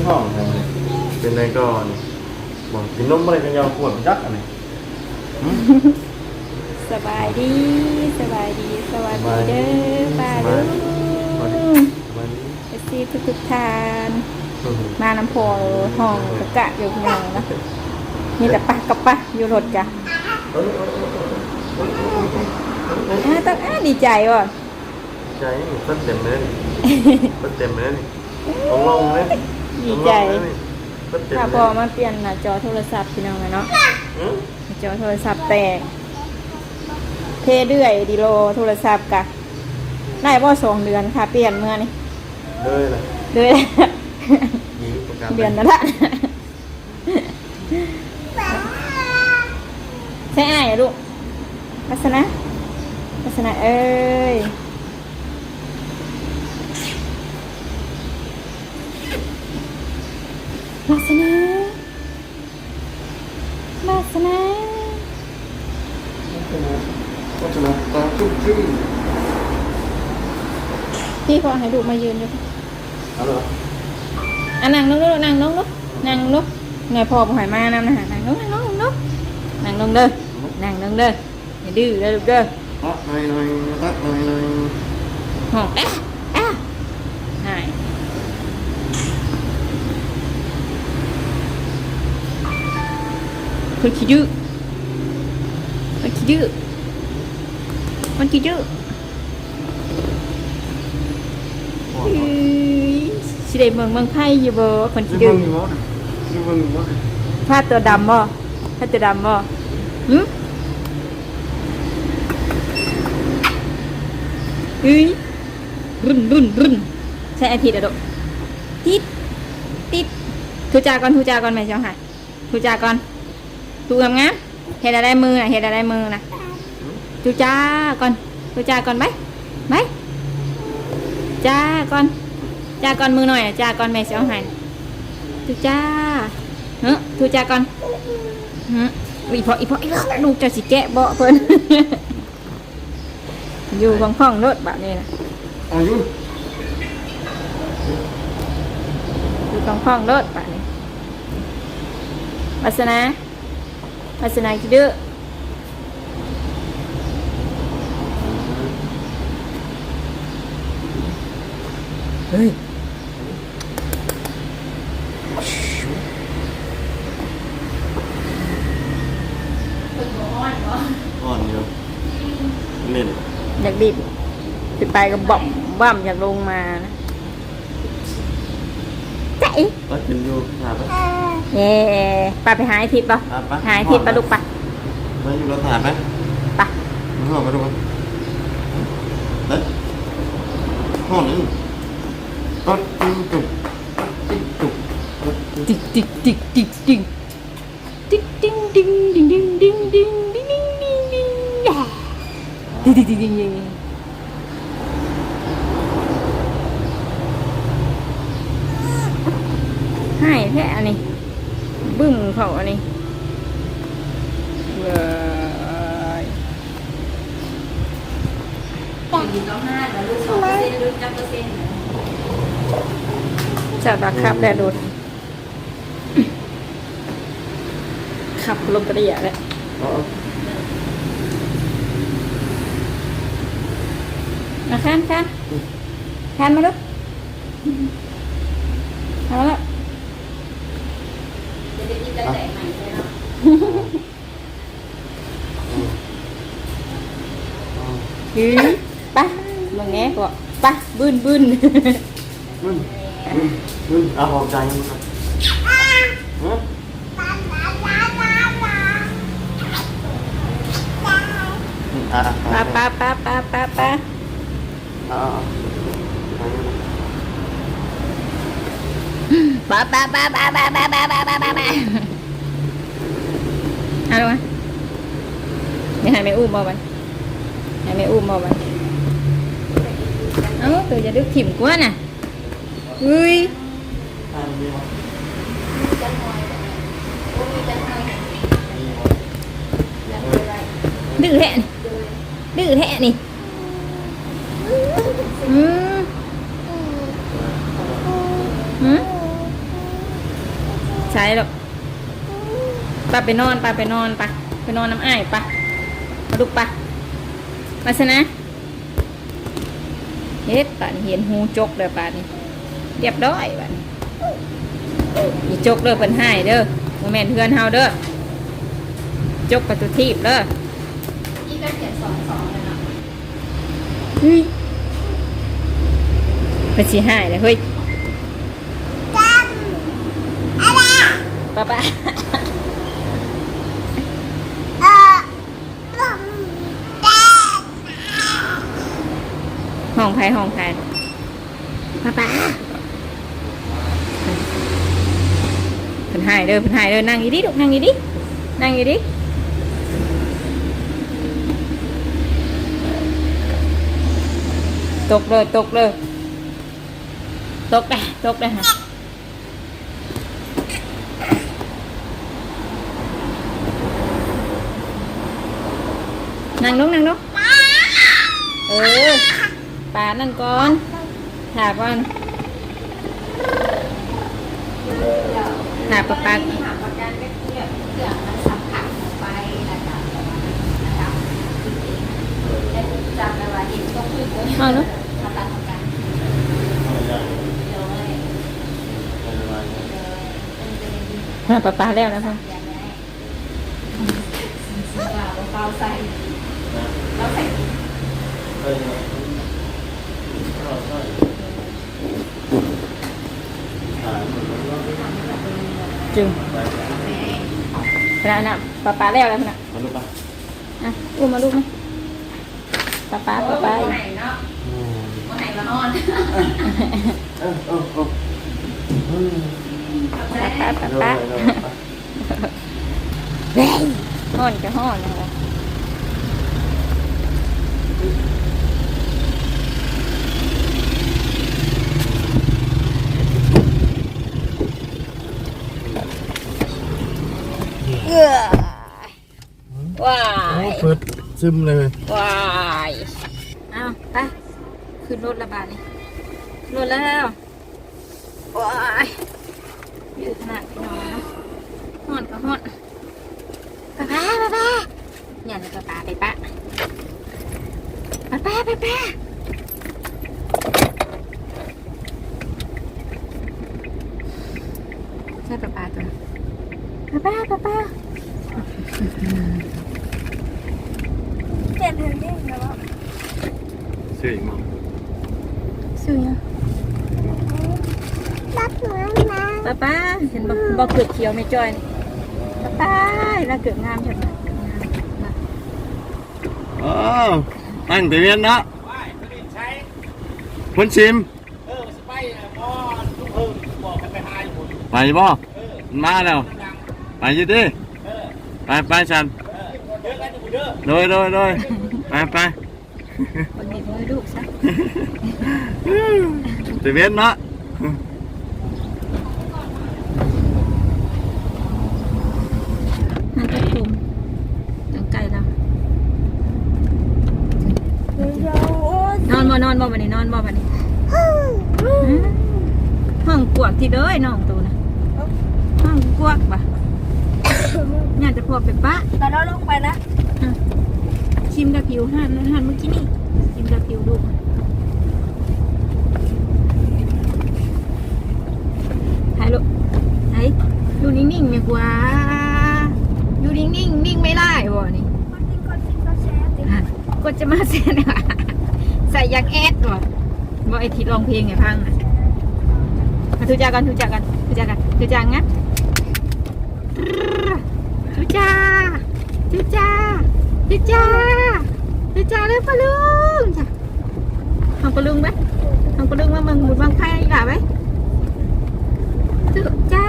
ขึ้นห้องทำไมเป็นไรก่อนบอกกินนมอะไรกันยาวขวดยักษ์อะไรหึสบายดีสบายดีสวัสดีเด้อป้าสเด้บายดีอวันนี้เอฟซีทุกทุกๆทาน มาน้ำโพห้องกะกะอยู่พี่น้องนะมีแต่ปะกับปะอยู่รถจ้ะอ่าต้องอ่าดีใจว่ะใจต้นเต็มเลยต้นเต็มเลยต้องลงเลย ดีใจถ้าพอมาเปลี่ยนหน้าจอโทรศัพท์พี่น้องเนาะหน้าจอโทรศัพท์แตกเทเรื่อยดีโลโทรศัพท์กะได้บ่สองเดือนค่ะ เปลี่ยนเมื่อนี่เลยเดือนยิงประกาศเดือนนั่นละใช่ไอ้ลูกลักษณะลักษณะเอ้ย ลักษณะลักษณะก็จะมาตาจุ๊บจุ๊บพี่ขอให้ลูกมายืนอยู่เอาเหรออะนั่งลงลูกนั่งลงลูกนั่งลงไงพ่อบ่ใหอยมานำนะฮะนั่งลงนั่งลงนั่งลงนั่งลงเด้อนั่งลงเด้ออย่าดื้อเด้อลูกเด้ออะหน่อยหน่อยอะหน่อยหน่อยห้องเอ๊ะเอ๊ะหาย คนขี้ดื้อมันขี้ดื้อมันขี้ดื้อเอ้ยสิได้เมืองเมืองไทยอยู่บ่คนนี่ขี้ดื้เบิ่องอยู่มั้งนี่เบิ่งอยู่มั้งผ้าตัวดำบ่ผ้าตัวดำบ่หึเฮ้ยรุ่นรุ่นรุ่นใช่อาทิตย์อะดอกติดติดทูจาก่อนทูจาก่อนไหมเจ้าค่ะทูจาก่อน ทูงามงามๆเห็ดอะไรมือน่ะเห็ดอะไรมือน่ะทูจาก่อนทูจาก่อนไหมไหมจาก่อนจาก่อนมือหน่อยนะจาก่อนแม่เจ้าให้ทูจ้าเฮ้ทูจาก่อนฮะอีพออีพออีพอลูกจะสิแกะเบาะเพิ่นอยู่ของห้องรถแบบนี้นะอายุอยู่ของห้องรถแบบนี้วัสนา มาสน Asana kita Hei อ่อนเยอะเล่นอยากดิบติดไปกับ่อมบ่อมอยากลงมานะ ก็กินอยู่หาไปเย่ปาไปหาไอทิพย์ป่ะอะไปหาไอทิพย์ปะลูกปะมาอยู่รถถ่ายไหมปะมาห้องมาดูกันเด้ยห้องนึงก็จิ้งจุกจิ้งจุกติ๊กติ๊กติ๊กติ๊กติ๊กติ๊กติ๊งติ๊งติ๊งติ๊งติ๊งติ๊งติ๊งติ๊งติ๊งติ๊งติ๊งติ๊งติ๊งติ๊งติ๊งให้ แค่อันี่บึ้งเขาอันนี้เลยอยู่ต้องห้าแล้วลูกสองเปอร์เซ็นต์ลูกจับเปอร์เซ็นต์จากราคาแดดดดขับลงกระดิ่งแหละนะคันคันคันมาลูกเอาละะมึงแง่ก็ไปะบึ้นบึ้นมึนมึนมึนเอาหอบใจมึงครับฮะอะปะปะปะปะปะปะอะปะปะปะปะปะปะปะปะปะปะปะเอาลงมาเดี๋ยวให้แม่อุ้มเอาไปให้แม่อุ้มเอาไป เอ้าตัวจะดึกถิ่มกว่าน่ะอุ้ยดื้อแท้นี่ดื้อแท้นี่อืมอืมใช้หรอกปไปนอนไปไปนอนไปไปนอนน้ำอ้ายปมาลุกปะมาซะนะ เฮ็ดป่านนี้เห็นหูจกเลยป่านนี้เรียบร้อยป่านนี้อย่าจกเด้อเพิ่นให้เด้อโมเมนเพื่อนเฮาเด้อจกประตูทีบเด้อนี่ก็เขียนสองสองเลยเนาะเฮ้ยเพิ่นสิให้เลยเฮ้ยป้าป้า ห้องใครห้องใครป้าป้าเพิ่นให้เด้อเพิ่นให้เด้อนั่งอีดิลูกนั่งอีดินั่งอีดิตกเลยตกเลยตกไปตกเลยฮะนั่งลงนั่งลงเออ ป่านั่นก่อนถาก่อนถาปะปาที่หาประกันก็คือแบบเสื่อมมันสัมผัสลงไปนะคะประมาณนั้นนะคะจริงๆได้จำได้ว่าเห็นต้องพูดเลยเอาเนาะมาตัดประกันเลยเลยเป็นเป็นหาปะปาแล้วนะพ่ออย่าราใส่เราใส่ จึงแล้วนะปะปาแล้วแล้วนะมาลูกปะอะอุ้มมาลูกไหมปะปาปะปาไหนเนาะวันไหนก็นอนเออเออเอออืมปะปาปะเดี๋ยวปาเดี๋ยวเดี๋ยวห้อนก็ห้อนนะคะว้า โอ้ ย เปิดซึมเลยว้ายเอาไปขึ้นรถระบาดนี่ขึ้นรถแล้วว้ายอยู่ขนาดพี่น้องเนาะห้อนก็ห้อนป้าป้าป้าป้าอย่าเลยป้าป้าไปป้าป้าป้าป้าป้าใช่ป้าป้าตัวนั้นป้าป้าป้าป้า เจ็บถึงที่แล้วเสียอีกมั้งซื้อยังรับหนูนะป้าป้าเห็นบอกบอกเกิดเขียวไม่จ้อยนี่ป้าป้าแล้วเกิดงามใช่ไหมเกิดงามนะโอ้ตั้งแต่เรียนเนาะคนชิมเออสไปนะพ่อลูกเพิ่มบอกให้ไปหาอยู่คนไปบ่มันมาแล้ว ไปอยืดดิเออไปไปฉันเยอะกันอยู่เด้อโดยโดยโดยไปไปคนเด็กมือลูกซะแต่เรียนเนาะนั่นก็คุมตั้งไก่แล้วนอนบ่นอนบ่วันนี้นอนบ่วันนี้หืมห้องกวกที่เด้ยน้องตัวนะห้องกวกปะอยากจะพอไปปะแต่เราลงไปนะอะ ชิมกับผิวหันหันเมื่อกี้นี่ชิมกับผิวดูถ่ายลูกไหนอยู่นิ่งๆเนี่ยกว่าอยู่นิ่งๆนิ่งไม่ได้บ่นี่คนจริงคนจริงก็แชร์ติอะกดจะมาเสียนว่ะใส่ยักแอดว่ะบ่ไอทิดร้องเพลงไงพังอะมาทุจากกันทุจากกันทุจากกันทุจางั้นทุจาทุจา ทุจาทุจาเลยปะลุงจ้ะทำปะลุงไหมทำปะลุงมาเมืองหมุดบางไพ่อีหล่ะไหมทุจ้า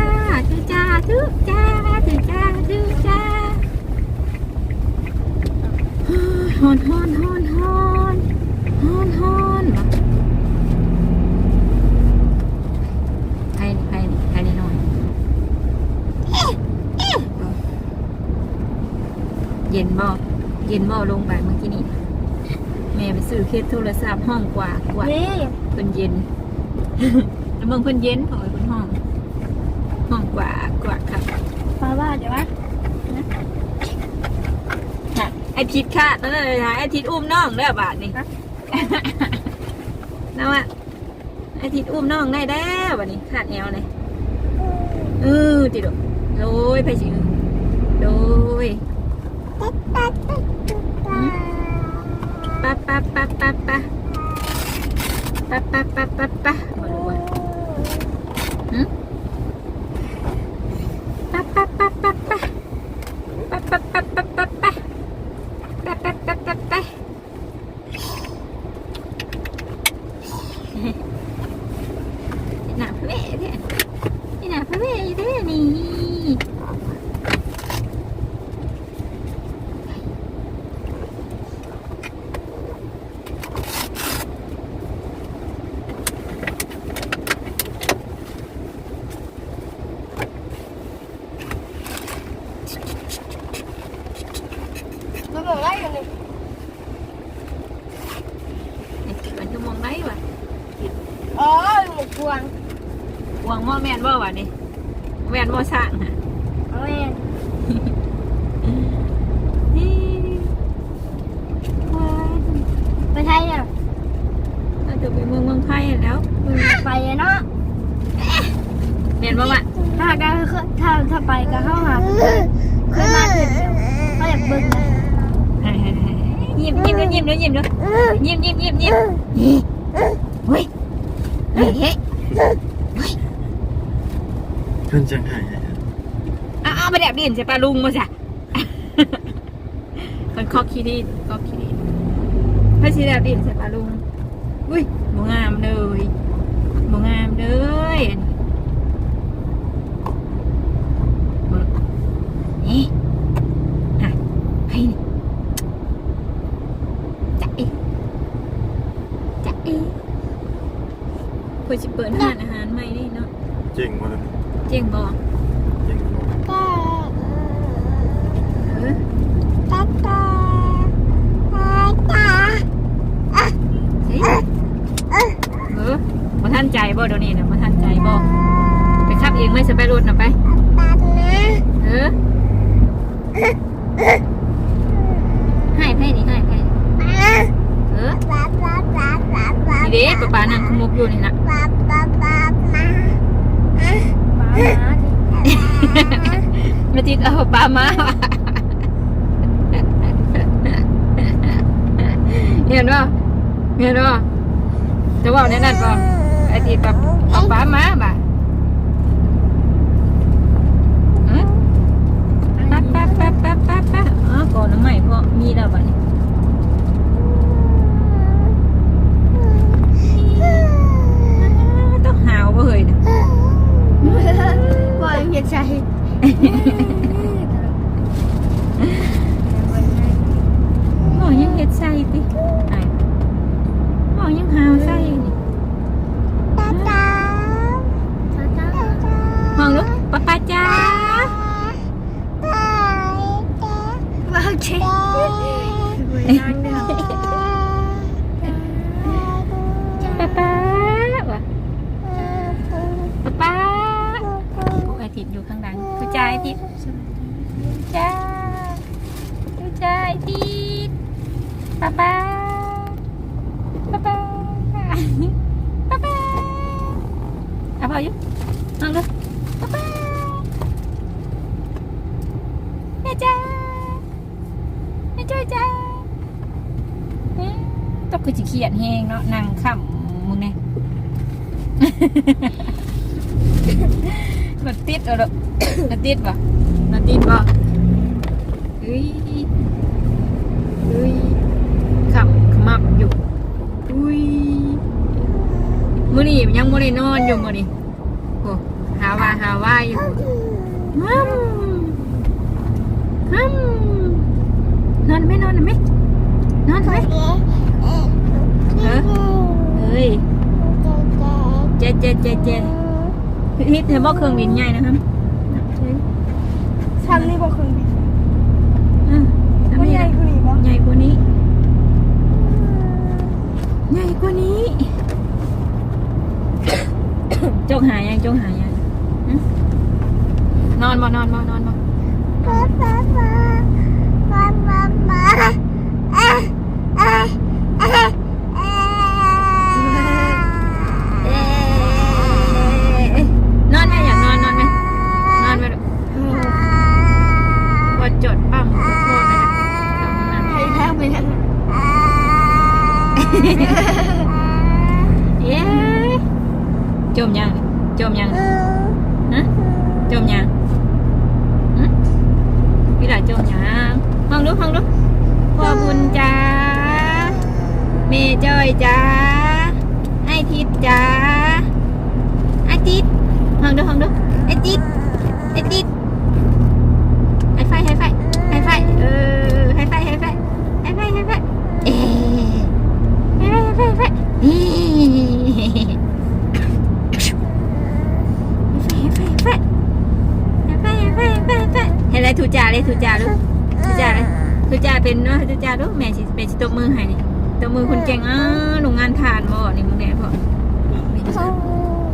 ทุจ้าทุจ้าทุจ้าทุจ้าฮอนฮอนฮอนฮอนฮอนฮอนมาใครนี่ใครนี่ใครนี่นอนเย็นบ่ เย็นบ่ลงไปเมื่อกี้นี่แม่ไปซื้อเคสโทรศัพท์ห้องกว่ากว่านี่เพิ่นเย็นแล้วเบิ่งเพิ่นเย็นเผยเพิ่นห้อง ห้องกว่ากว่าครับมาว่าเดี๋ยววะค่ะไอทิดค่ะนั่นเลยค่ะไอทิดอุ้มน้องได้อบาทนี่นะว่าไอทิดอุ้มน้องได้แล้วบัดนี้ขาดแอวเลยเออติดดอกโดยไปสิโดย 嗯，爸爸爸爸爸，爸爸爸爸爸，我来玩。嗯。 พวงพวงหม้อแมนว่าวะนี่แมนหม้อช่างฮะเแม่นนี่ว้ายไปไทยเนี่ยเาจะไปเมืองเมืองไทยแล้วเมืองไปอะเนาะแมนบ้าวะถ้าก็คือถ้าถ้าไปก็เข้าหาเคยมาถึงก็อยากเบิ่งนะยิ้มยิ้มยิ้มเดี๋ยวยิ้มเดี๋ยวยิ้มยิ้มยิ้มยิ้มเฮ้ย เฮ้ยเฮ้ยเพื่อนจังไห้เอาเอาไปแดบดินใช่ปลาลุงมาจ้ะคนคอกขี้ดินคอกขี้ดินพระชีแดบดินใช่ปลาลุง อุ้ยบงามเลยบงามเลยนี่อะให้นี่จะเอจะเอ ควรจะเปิดร้านอาหารใหม่นี่เนาะเจ๋งว่ะเลยเจ๋งบอกเจ๋งว่ะเออสิเออมาท่านใจบ่เดี๋ยวนี้นะมาท่านใจบ่ไปขับเองไหม่สไปรถนะไป เออให้ไพ่นี่ให้ไพ่เออนี่ เด้ป้าป้านั่งขมุกอยู่นี่นะป้ามามาติดเอาป้ามาว่ะเห็นป่ะเห็นป่ะจะบอกแน่นั่นป่ะไอ้ติดกับเอาป้ามาบ่ะฮะปั๊บปั๊บปั๊บปั๊บปั๊บปั๊บอ๋อก่อนน้ำใหม่พอมีแล้วบัดนี้ต้องหาวบ่เฮ้ยนะบอย bơi nè. Bơi nhiệt chạy bỏ những nhiệt say đi. Này bỏ những hào say hoàng lúc ba ba cha. Ba cha. ข้างหลังผู้ชายอาทิตย์จ้าผู้ายอาทิตย์ป้าป้าป้าป้าป้าป้าเอาพออยู่นั่งเลยป้าป้าแม่จ้าแม่จ้อยจ้าต้องคือจิเขียนแหงเนาะนั่งค่ำมึงเนี่ย มันติดเอาเด้อ มันติดปะมันติดปะเฮ้ยเฮ้ยขับขมับอยู่อุ้ยมื้อนี้ยังบ่ได้นอนอยู่มื้อนี้โอ้หาว่าหาว่าอยู่ฮัมฮัมนอนไหมนอนไหมนอนไหมเออเฮ้ยเจ๊เจ๊เจ๊เจ๊ ฮิตเห็นบอกเครื่องบินใหญ่นะครับฉันนี่บอกคืออืมทำไม่นี่ใหญ่นะคือหนีบ่ใหญ่กว่านี้ ใหญ่กว่านี้จกหายังจกหายังหึนอนบ่นอนบ่นอนบ่เอ๊ะนอนไหมอยากนอนนอนไหมนอนไหมลูกพอจดปั๊มขอโทษนะให้แล้วไปแล้ว เย้จมยังจมยังฮะจมยังฮะพี่หลาจมยังห้องลูกห้องลูพ่อบุญจ้าเมจอยจ้าไอทิดจ้าไอทิดห้องดูห้องดูไอทิดไอทิดไฮไฟไฮไฟไฮไฟเออ เห็นอะไรทูจ่าเลยทูจ่าลูกทูจ่าเลยทูจ่าเป็นเนาะทูจ่าลูกแม่สิเป็นสิตบมือให้นี่ตบมือคนเก่งอ้าโรงงานทานบ่นี่มึงเนี่ยพ่อ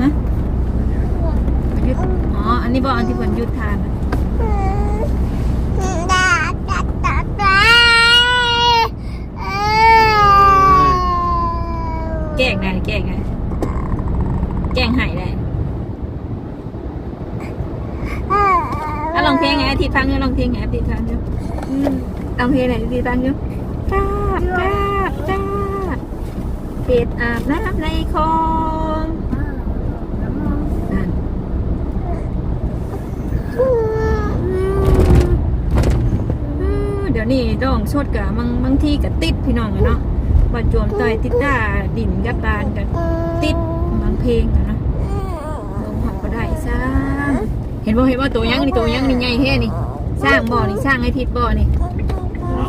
ฮะหยุดอ๋ออันนี้บอกอันที่เพิ่นยุดทานนะ แกล้งได้แกล้งได้แกล้งหายได้อะลองเพลงไงทิตย์ฟังยู่ลองเพลงไงทิตย์ฟังยู่อืมลองเพลงไหนทิตย์ฟังยู่กราบกราบกราบเป็ดอาบน้ำในคลองนั่นเดี๋ยวนี้ต้องชดกับบางบางที่กับติดพี่น้องเนาะ ว่าจวมต่อยติดตาดินกับตาลกันติดบางเพลงอะเนาะลงหักก็ได้ซ้ำเห็นบ่เห็นว่าตัวยังนี่ตัวยังนี่ใหญ่แค่นี่สร้างบ่อนี่สร้างให้ทิศบ่อนี่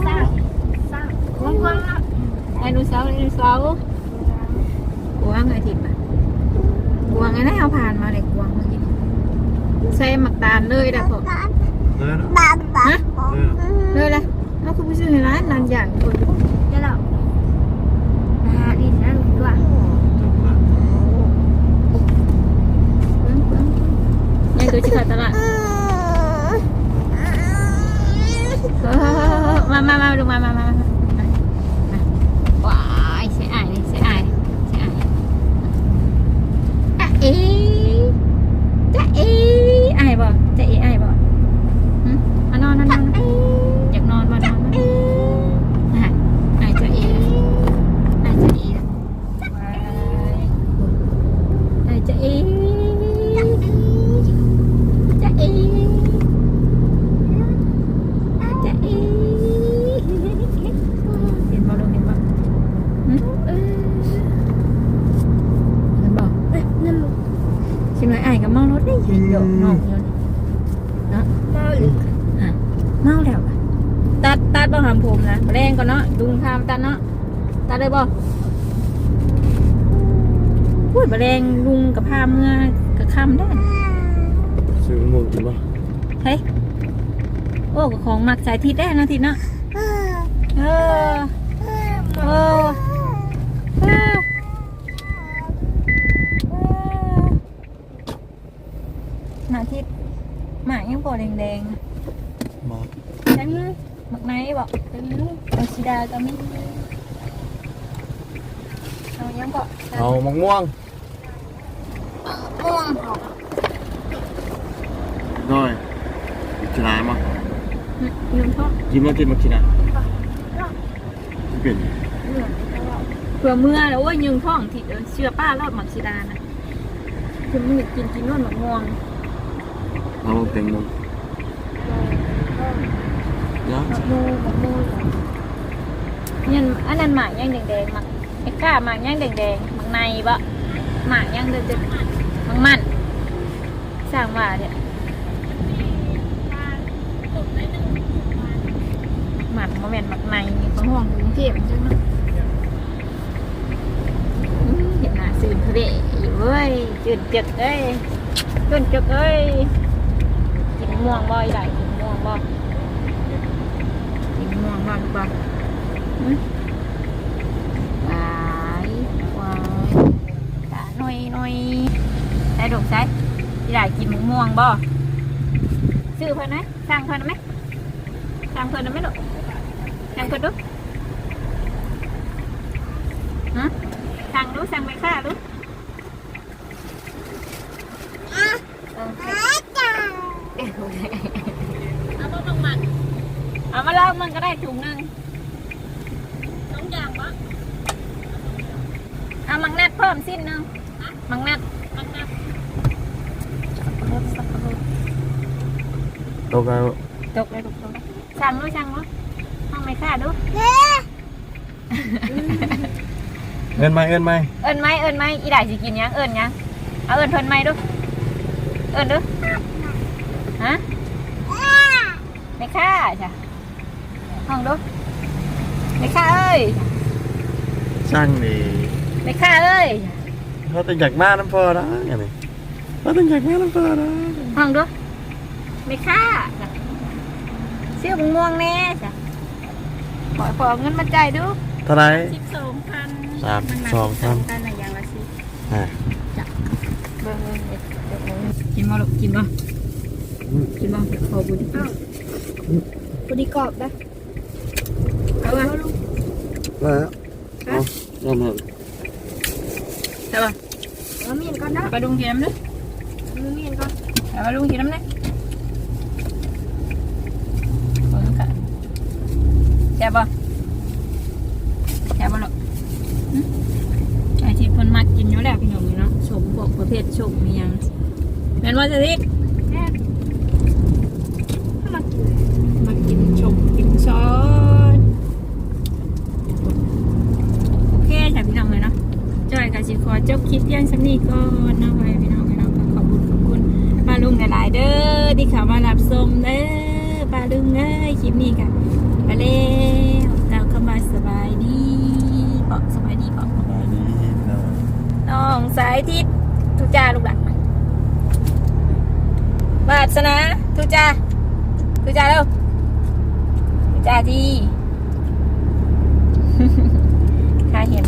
สร้างสร้างกว้างๆละไดโนเสาร์ไดโนเสาร์กวางไอ้ทิศปะกวางไอ้นั่นเอาผ่านมาเลยกวางเมื่อกี้นี่ใส่หมักตาลเลยได้พอเนื้อฮะเนื้อเลยเลยเอาคุณผู้ชมเห็นร้านร้านอย่างคนเดี๋ยวเราหาดินนั่นดีกว่า ยังตัวชิขาตลาดมามามาดูมามามาว้ายเสียอายเสียอายเสียอายอะเอจะเออายบ่จะเออายบ่ ชิมเลยอายกับเมารถได้ยินเยอะน้องเยอะเนาะมาหรือเมาแล้วอะตัดตัดบ่หำผมนะแรงก่อนเนาะดุงทามตัดเนาะตัดเลยบ่พูดบะแรงลุงกับพาเมื่อกับคำได้ซื้อหมูกินป่ะเฮ้ยโอ้กับของหมักสายทิศได้เนาะทิศเนาะเออเออเออหนาทิศหมาก ยังปอแดงๆมาฉันหมักไหนบอกเป็นเอาชิดาก็ไม่เอายังบอกเอามะม่วงม่วงด้วยกินอะไรมั้งยืมท้องกินมากินมากินอะเปลี่ยนเผื่อเมื่อแล้วว่ายืมท้องที่เออเชื่อป้ารอบหมักชิดานะคือมึงอยากกินกินนวดหมักม่วง เอาเต็งมุมยังหมักมูหมักมูยันอันนั้นหมากย่างแดงๆหมักไอ้ก้าหมากย่างแดงๆห มักในบะหมากย่างเด็ดๆหมักมันสร้างว่าเนี่ยหมักโมเมนต์หมักในของห้องกรุงเทพใช่ไหมอืมเห็นหน้าสื่นทะเลอยู่เว้ยจืดจึกเอ้ยจืดจึกเอ้ยกินม่วงบ่อยได้กินม่วงบ่กินม่วงบ่ลูกบ่อืมวายวายตาหน่อยหน่อยใส่ดอกใส่ที่ได้กินมะม่วงบ่ชื่อเพิ่นไหมสร้างเพิ่นไหมสร้างเพิ่นไหมลูกสร้างเพิ่นดูฮะสร้างดูสร้างไม่ค่าดูเออ เอาบ่ต้องหมักเอามาลองมันก็ได้ถุงหนึ่งสองอย่างบ่เอามังนัดเพิ่มสิ้นหนึ่งมังนัดมันนะรถสักรถตกแล้วตกเลยตกตกสั่งดูสั่งดูห้องไม่ค่าดูเงินไหมเงินไหมเอิญไหมเอิญไหมอีได้สิกินยังเอิญยังเอาเอิญเพิ่นไหมดูเอิญดูฮะ ไม่ค่าจ้ะห้องดูไม่ค่าเอ้ยช่างดีไม่ค่าเอ้ยเขาต้องอยากมาน้ำพอนะอย่างนี้เขาต้องอยากมาน้ำพอนะห้องดูไม่ค่าจ้ะเสื้อม่วงแน่จ้ะขอขอเงินมาจ่ายดูเท่าไหรสิบสองพันสามสองพันพันอะไรอย่างละสิอ่าเบิ่งเบิ่งเด็กเด็กกินบ่ลูกกินบ่กินบ่เดี๋ยวขอบุญ พอดีกรอบนะเอามาแล้วเอาเงินเงินใช่ป่ะเอามีดก่อนนะไปดุงกินน้ำเด้อเอามีดก่อนเอาไปดุงกินน้ำเด้อเบิ่งกันแซ่บบ่แซ่บบ่ลูกหึไอ้ที่เพิ่นมักกินอยู่แล้วพี่น้องนี่เนาะชมพวกประเภทชมมีหยังแม่นว่าจะทิแม่ถ้ามากิน มากินชม กินซอสโอเคจ้ะพี่น้องเลยเนาะจอยกับสิขอจบคลิปเพียังสำนีก่อนเนาะไว้พี่น้องพี่น้องก็ขอบคุณขอบคุณป้าลุงหลายๆเด้อที่เข้ามารับชมเด้อป้าลุงเอ้ยคลิปนี้กันไปแล้วเราเข้ามาสบายดีบอกสบายดีบอกสบายดีเนาะน้องสายทิศทุจ้าลูกหลานบาสนาทุจ้าทุจ้าเร็วทุ จ้าดี ถ้าเห็น